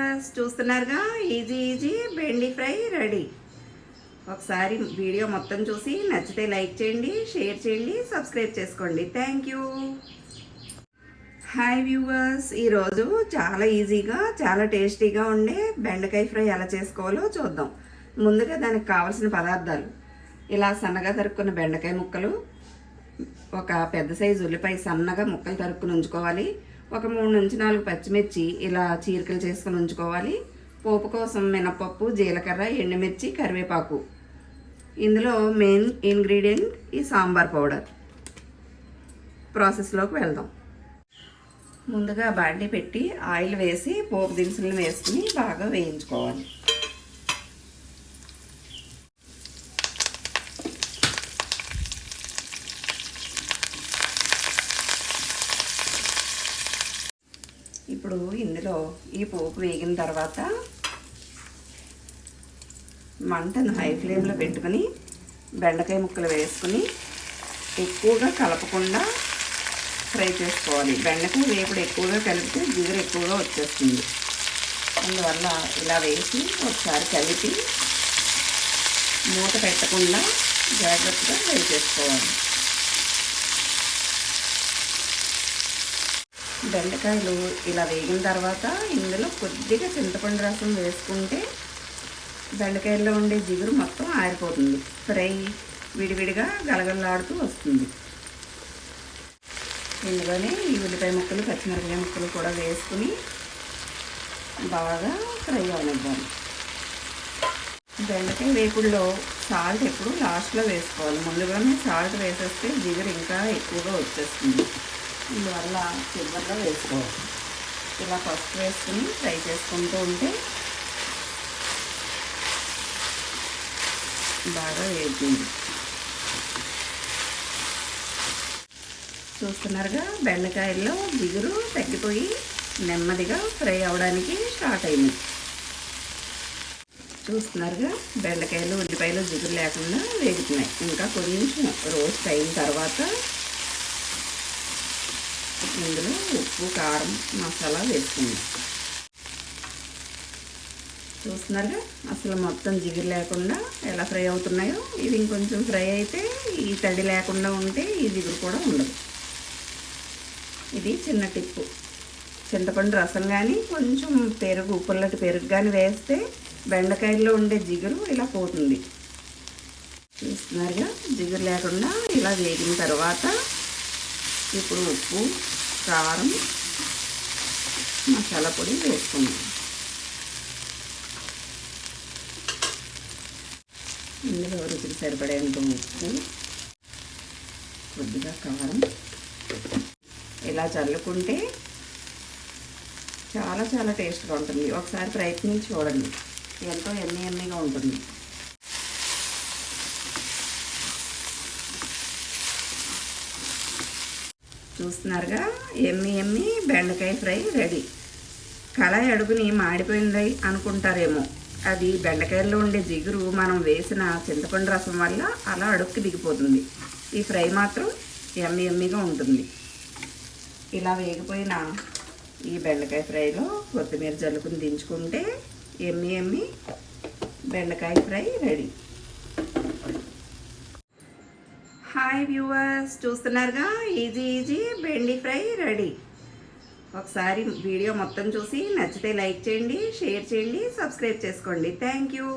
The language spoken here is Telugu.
వ్యూవర్స్ చూస్తున్నారుగా? Easy easy bendi fry ready ఒకసారి వీడియో మొత్తం చూసి నచ్చితే లైక్ చేయండి షేర్ చేయండి సబ్స్క్రైబ్ చేసుకోండి. థ్యాంక్ యూ హాయ్ వ్యూవర్స్ ఈరోజు చాలా ఈజీగా చాలా టేస్టీగా ఉండే బెండకాయ ఫ్రై ఎలా చేసుకోవాలో చూద్దాం. ముందుగా దానికి కావాల్సిన పదార్థాలు. ఇలా సన్నగా తరుక్కున్న బెండకాయ ముక్కలు ఒక పెద్ద సైజు ఉల్లిపాయ సన్నగా ముక్కలు తరుక్కుని ఉంచుకోవాలి. ఒక మూడు నుంచి నాలుగు పచ్చిమిర్చి ఇలా చీరికలు చేసుకుని ఉంచుకోవాలి. పోపు కోసం మినపప్పు జీలకర్ర ఎండుమిర్చి కరివేపాకు. ఇందులో మెయిన్ ఇంగ్రీడియంట్ ఈ సాంబార్ పౌడర్. ప్రాసెస్లోకి వెళ్దాం. ముందుగా బాండి పెట్టి ఆయిల్ వేసి పోపు దినుసులను వేసుకుని బాగా వేయించుకోవాలి. ఇప్పుడు ఇందులో ఈ పోపు వేగిన తర్వాత మంటను హై ఫ్లేమ్లో పెట్టుకుని బెండకాయ ముక్కలు వేసుకుని ఎక్కువగా కలపకుండా ఫ్రై చేసుకోవాలి. బెండకాయ వేపుడు ఎక్కువగా కలిపితే జిగురు ఎక్కువగా వచ్చేస్తుంది. అందువల్ల ఇలా వేసి ఒకసారి కలిపి మూత పెట్టకుండా జాగ్రత్తగా ఫ్రై చేసుకోవాలి. బెండకాయలు ఇలా వేగిన తర్వాత ఇందులో కొద్దిగా చింతపండు రసం వేసుకుంటే బెండకాయల్లో ఉండే జిగురు మొత్తం ఆరిపోతుంది. ఫ్రై విడివిడిగా గలగలలాడుతూ వస్తుంది. ఇందులోనే ఈ ఉల్లిపాయ ముక్కలు పచ్చిమిరపకాయ ముక్కలు కూడా వేసుకుని బాగా ఫ్రై అవనివ్వాలి. బెండకాయ వేపుడులో సాల్ట్ ఎప్పుడు లాస్ట్లో వేసుకోవాలి. ముందుగానే సాల్ట్ వేసేస్తే జిగురు ఇంకా ఎక్కువగా వచ్చేస్తుంది. ఇందువల్ల చివరిలో వేసుకోవచ్చు ఇలా ఫస్ట్ వేసుకుని ఫ్రై చేసుకుంటూ ఉంటే బాగా వేగుతుంది. చూస్తున్నారుగా బెండకాయల్లో జిగురు తగ్గిపోయి నెమ్మదిగా ఫ్రై అవడానికి స్టార్ట్ అయింది. చూస్తున్నారుగా బెండకాయలు ఉల్లిపాయలు జిగురు లేకుండా వేగుతున్నాయి. ఇంకా కొంచెం రోస్ట్ అయిన తర్వాత ఇందులో ఉప్పు కారం మసాలా వేసుకుందాం. చూస్తున్నారుగా? అసలు మొత్తం జిగురు లేకుండా ఎలా ఫ్రై అవుతున్నాయో? ఇవి ఇంకొంచెం ఫ్రై అయితే ఈ తడి లేకుండా ఉంటే ఈ జిగురు కూడా ఉండదు. ఇది చిన్న టిప్పు చింతపండు రసం కానీ కొంచెం పెరుగు పుల్లటి పెరుగు కానీ వేస్తే బెండకాయల్లో ఉండే జిగురు ఇలా పోతుంది. చూస్తున్నారుగా? జిగురు లేకుండా ఇలా వేగిన తర్వాత ఇప్పుడు ఉప్పు కారం మసాలా పొడి వేసుకుందాం. ఇందులో రుచికి సరిపడేంత ఉప్పు కొద్దిగా కారం. ఇలా చల్లుకుంటే చాలా చాలా టేస్ట్గా ఉంటుంది. ఒకసారి ప్రయత్నించి చూడండి. ఎంతో ఎమ్మి ఎమ్మిగా ఉంటుంది. చూస్తున్నారుగా. ఎమ్మి ఎమ్మి బెండకాయ ఫ్రై రెడీ. కళాయి అడుగుని మాడిపోయింది అనుకుంటారేమో. అది బెండకాయల్లో ఉండే జిగురు మనం వేసిన చింతపండు రసం వల్ల అలా అడుక్కి దిగిపోతుంది. ఈ ఫ్రై మాత్రం ఎమ్మి ఎమ్మిగా ఉంటుంది. ఇలా వేగిపోయిన ఈ బెండకాయ ఫ్రైలో కొత్తిమీర జల్లుకుని దించుకుంటే ఎమ్మి ఎమ్మి బెండకాయ ఫ్రై రెడీ. హాయ్ వ్యూవర్స్ చూస్తున్నారుగా? Easy easy bendi fry ready. ఒకసారి వీడియో మొత్తం చూసి నచ్చితే లైక్ చేయండి షేర్ చేయండి సబ్స్క్రైబ్ చేసుకోండి. Thank you